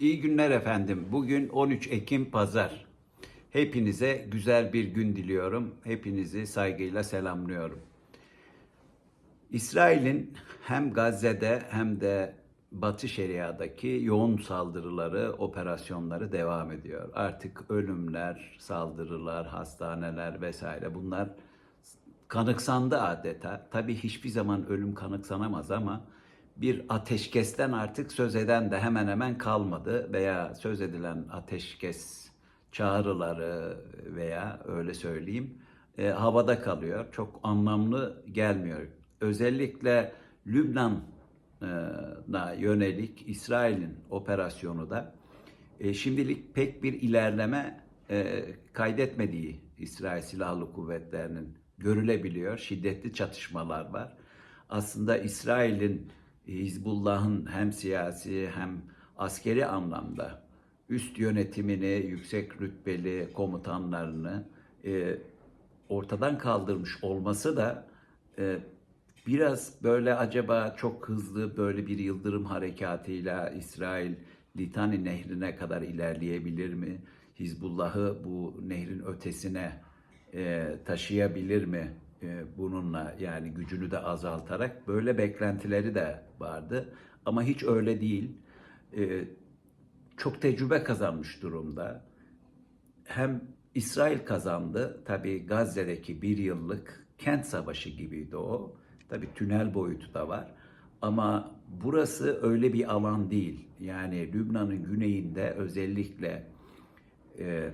İyi günler efendim. Bugün 13 Ekim Pazar. Hepinize güzel bir gün diliyorum. Hepinizi saygıyla selamlıyorum. İsrail'in hem Gazze'de hem de Batı Şeria'daki yoğun saldırıları, operasyonları devam ediyor. Artık ölümler, saldırılar, hastaneler vesaire bunlar kanıksandı adeta. Tabii hiçbir zaman ölüm kanıksanamaz ama bir ateşkesten artık söz eden de hemen hemen kalmadı veya söz edilen ateşkes çağrıları veya öyle söyleyeyim e, havada kalıyor. Çok anlamlı gelmiyor. Özellikle Lübnan'a yönelik İsrail'in operasyonu da e, şimdilik pek bir ilerleme e, kaydetmediği İsrail Silahlı Kuvvetleri'nin görülebiliyor. Şiddetli çatışmalar var. Aslında İsrail'in Hizbullah'ın hem siyasi hem askeri anlamda üst yönetimini, yüksek rütbeli komutanlarını e, ortadan kaldırmış olması da e, biraz böyle acaba çok hızlı böyle bir yıldırım harekatıyla İsrail Litani nehrine kadar ilerleyebilir mi? Hizbullah'ı bu nehrin ötesine e, taşıyabilir mi? E, bununla yani gücünü de azaltarak böyle beklentileri de vardı. Ama hiç öyle değil. E, çok tecrübe kazanmış durumda. Hem İsrail kazandı. Tabii Gazze'deki bir yıllık kent savaşı gibiydi o. Tabii tünel boyutu da var. Ama burası öyle bir alan değil. Yani Lübnan'ın güneyinde özellikle e,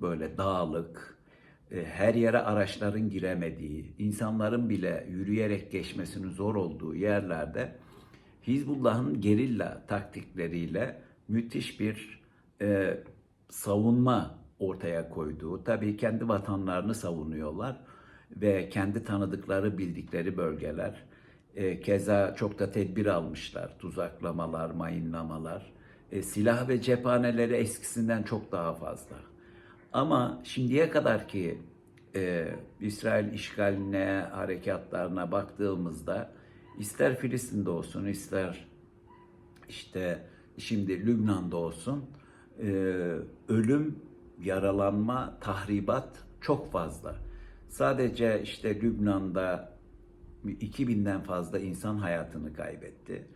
böyle dağlık, her yere araçların giremediği, insanların bile yürüyerek geçmesinin zor olduğu yerlerde Hizbullah'ın gerilla taktikleriyle müthiş bir e, savunma ortaya koyduğu, tabii kendi vatanlarını savunuyorlar ve kendi tanıdıkları, bildikleri bölgeler. E, keza çok da tedbir almışlar, tuzaklamalar, mayınlamalar. E, silah ve cephaneleri eskisinden çok daha fazla. Ama şimdiye kadar ki e, İsrail işgaline, harekatlarına baktığımızda ister Filistin'de olsun, ister işte şimdi Lübnan'da olsun e, ölüm, yaralanma, tahribat çok fazla. Sadece işte Lübnan'da 2000'den fazla insan hayatını kaybetti.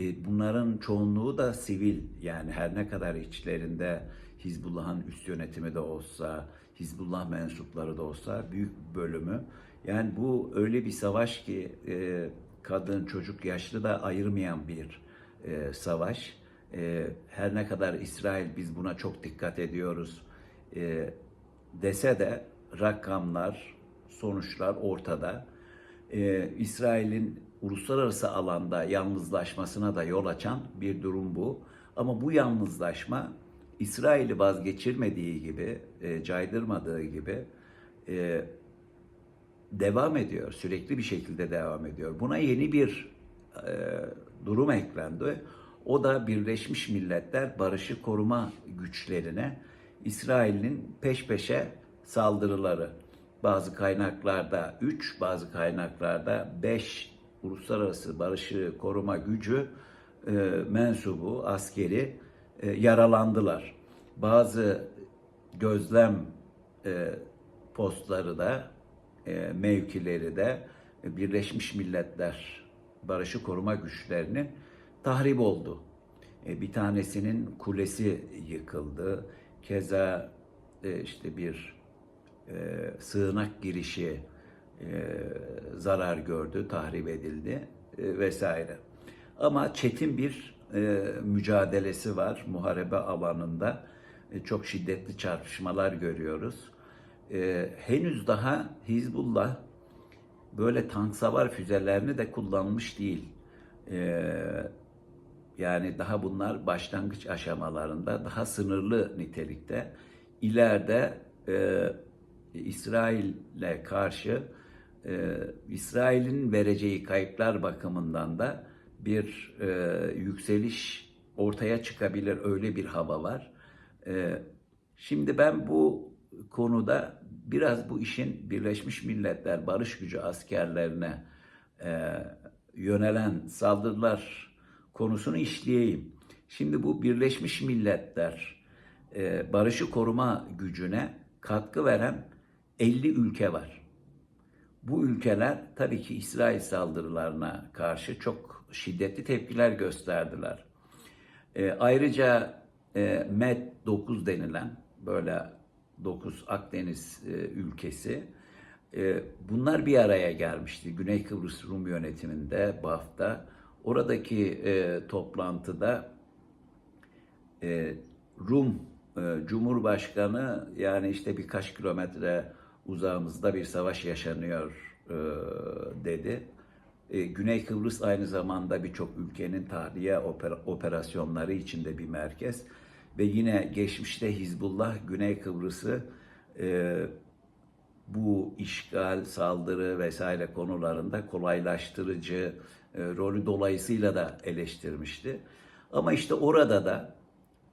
E, bunların çoğunluğu da sivil yani her ne kadar içlerinde Hizbullah'ın üst yönetimi de olsa, Hizbullah mensupları da olsa büyük bölümü. Yani bu öyle bir savaş ki e, kadın, çocuk, yaşlı da ayırmayan bir e, savaş. E, her ne kadar İsrail biz buna çok dikkat ediyoruz e, dese de rakamlar, sonuçlar ortada. E, İsrail'in uluslararası alanda yalnızlaşmasına da yol açan bir durum bu. Ama bu yalnızlaşma İsrail'i vazgeçirmediği gibi, e, caydırmadığı gibi e, devam ediyor. Sürekli bir şekilde devam ediyor. Buna yeni bir e, durum eklendi. O da Birleşmiş Milletler Barışı Koruma Güçlerine İsrail'in peş peşe saldırıları. Bazı kaynaklarda 3, bazı kaynaklarda 5 uluslararası barışı koruma gücü e, mensubu, askeri e, yaralandılar. Bazı gözlem e, postları da, e, mevkileri de Birleşmiş Milletler Barışı Koruma Güçlerinin tahrip oldu. E, bir tanesinin kulesi yıkıldı. Keza e, işte bir e, sığınak girişi e, zarar gördü, tahrip edildi e, vesaire. Ama çetin bir e, mücadelesi var muharebe alanında. E, çok şiddetli çarpışmalar görüyoruz. E, henüz daha Hizbullah böyle tank savar füzelerini de kullanmış değil. E, yani daha bunlar başlangıç aşamalarında, daha sınırlı nitelikte. İleride e, İsrail'le karşı e, İsrail'in vereceği kayıplar bakımından da bir e, yükseliş ortaya çıkabilir öyle bir hava var. E, şimdi ben bu konuda biraz bu işin Birleşmiş Milletler Barış Gücü askerlerine e, yönelen saldırılar konusunu işleyeyim. Şimdi bu Birleşmiş Milletler e, barışı koruma gücüne katkı veren 50 ülke var. Bu ülkeler tabii ki İsrail saldırılarına karşı çok şiddetli tepkiler gösterdiler. E, ayrıca e, MED 9 denilen böyle 9 Akdeniz e, ülkesi e, bunlar bir araya gelmişti. Güney Kıbrıs Rum yönetiminde BAF'ta. Oradaki e, toplantıda e, Rum e, Cumhurbaşkanı yani işte birkaç kilometre uzağımızda bir savaş yaşanıyor e, dedi. E, Güney Kıbrıs aynı zamanda birçok ülkenin tahliye opera- operasyonları içinde bir merkez ve yine geçmişte Hizbullah Güney Kıbrıs'ı e, bu işgal, saldırı vesaire konularında kolaylaştırıcı e, rolü dolayısıyla da eleştirmişti. Ama işte orada da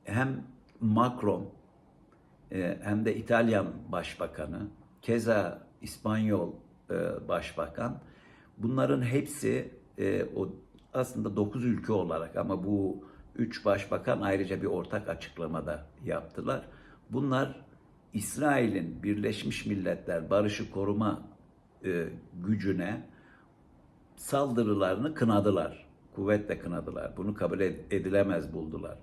hem Macron e, hem de İtalyan Başbakanı, keza İspanyol e, Başbakan bunların hepsi e, o aslında 9 ülke olarak ama bu üç başbakan ayrıca bir ortak açıklamada yaptılar. Bunlar İsrail'in Birleşmiş Milletler Barışı Koruma e, gücüne saldırılarını kınadılar. Kuvvetle kınadılar. Bunu kabul ed- edilemez buldular.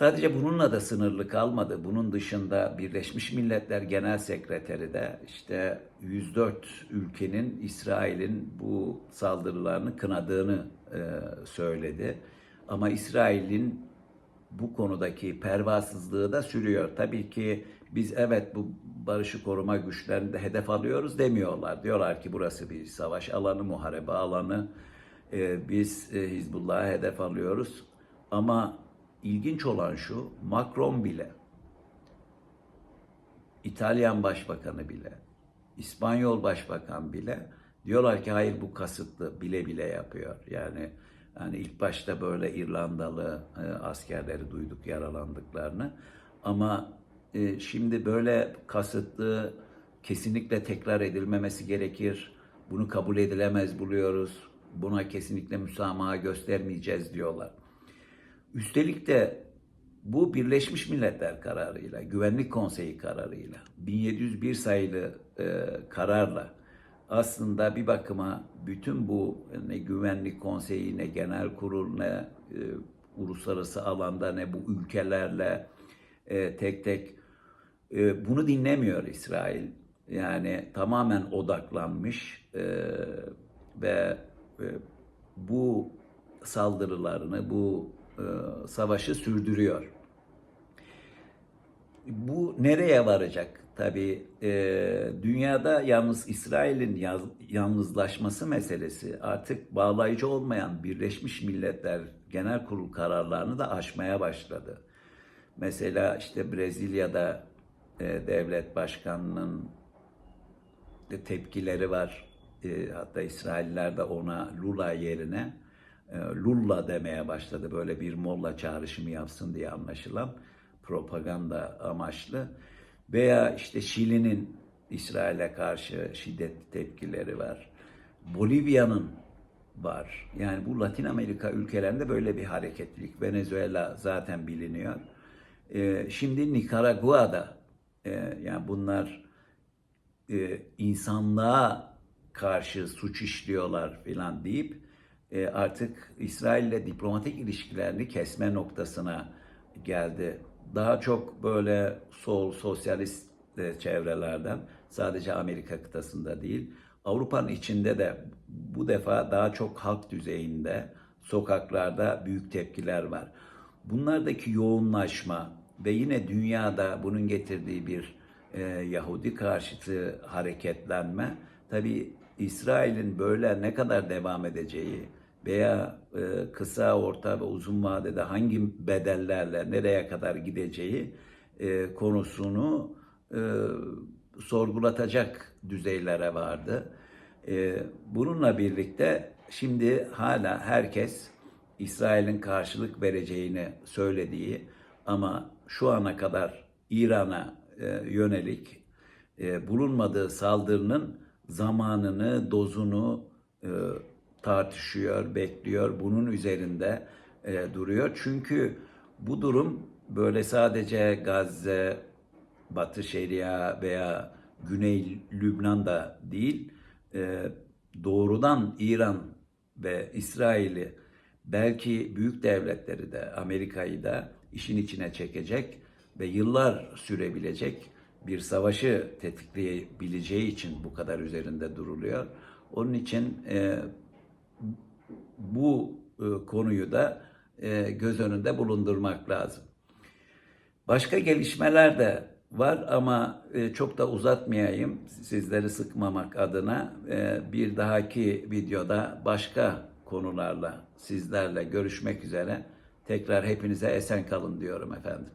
Sadece bununla da sınırlı kalmadı. Bunun dışında Birleşmiş Milletler Genel Sekreteri de işte 104 ülkenin İsrail'in bu saldırılarını kınadığını e, söyledi. Ama İsrail'in bu konudaki pervasızlığı da sürüyor. Tabii ki biz evet bu barışı koruma güçlerini de hedef alıyoruz demiyorlar. Diyorlar ki burası bir savaş alanı, muharebe alanı. Ee, biz e, Hizbullah'ı hedef alıyoruz. Ama ilginç olan şu, Macron bile, İtalyan Başbakanı bile, İspanyol Başbakan bile diyorlar ki hayır bu kasıtlı bile bile yapıyor. Yani yani ilk başta böyle İrlandalı e, askerleri duyduk yaralandıklarını ama e, şimdi böyle kasıtlı kesinlikle tekrar edilmemesi gerekir. Bunu kabul edilemez buluyoruz. Buna kesinlikle müsamaha göstermeyeceğiz diyorlar. Üstelik de bu Birleşmiş Milletler kararıyla, Güvenlik Konseyi kararıyla, 1701 sayılı e, kararla aslında bir bakıma bütün bu ne Güvenlik Konseyi, ne Genel Kurul, ne e, uluslararası alanda, ne bu ülkelerle e, tek tek e, bunu dinlemiyor İsrail. Yani tamamen odaklanmış e, ve e, bu saldırılarını, bu savaşı sürdürüyor. Bu nereye varacak? Tabii e, dünyada yalnız İsrail'in yalnızlaşması meselesi artık bağlayıcı olmayan Birleşmiş Milletler Genel Kurul kararlarını da aşmaya başladı. Mesela işte Brezilya'da e, devlet başkanının tepkileri var. E, hatta İsrailler de ona Lula yerine e, Lulla demeye başladı. Böyle bir molla çağrışımı yapsın diye anlaşılan propaganda amaçlı. Veya işte Şili'nin İsrail'e karşı şiddetli tepkileri var. Bolivya'nın var. Yani bu Latin Amerika ülkelerinde böyle bir hareketlilik. Venezuela zaten biliniyor. E, şimdi Nikaragua'da e, yani bunlar e, insanlığa karşı suç işliyorlar filan deyip e, artık İsrail'le diplomatik ilişkilerini kesme noktasına geldi. Daha çok böyle sol, sosyalist e, çevrelerden, sadece Amerika kıtasında değil, Avrupa'nın içinde de bu defa daha çok halk düzeyinde, sokaklarda büyük tepkiler var. Bunlardaki yoğunlaşma ve yine dünyada bunun getirdiği bir e, Yahudi karşıtı hareketlenme, tabii İsrail'in böyle ne kadar devam edeceği, veya e, kısa, orta ve uzun vadede hangi bedellerle nereye kadar gideceği e, konusunu e, sorgulatacak düzeylere vardı. Bununla birlikte şimdi hala herkes İsrail'in karşılık vereceğini söylediği ama şu ana kadar İran'a yönelik e, bulunmadığı saldırının zamanını, dozunu tartışıyor, bekliyor. Bunun üzerinde e, duruyor. Çünkü bu durum böyle sadece Gazze, Batı Şeria veya Güney Lübnan'da değil, e, doğrudan İran ve İsrail'i belki büyük devletleri de Amerika'yı da işin içine çekecek ve yıllar sürebilecek bir savaşı tetikleyebileceği için bu kadar üzerinde duruluyor. Onun için e, bu e, konuyu da e, göz önünde bulundurmak lazım. Başka gelişmeler de var ama e, çok da uzatmayayım sizleri sıkmamak adına E, bir dahaki videoda başka konularla sizlerle görüşmek üzere. Tekrar hepinize esen kalın diyorum efendim.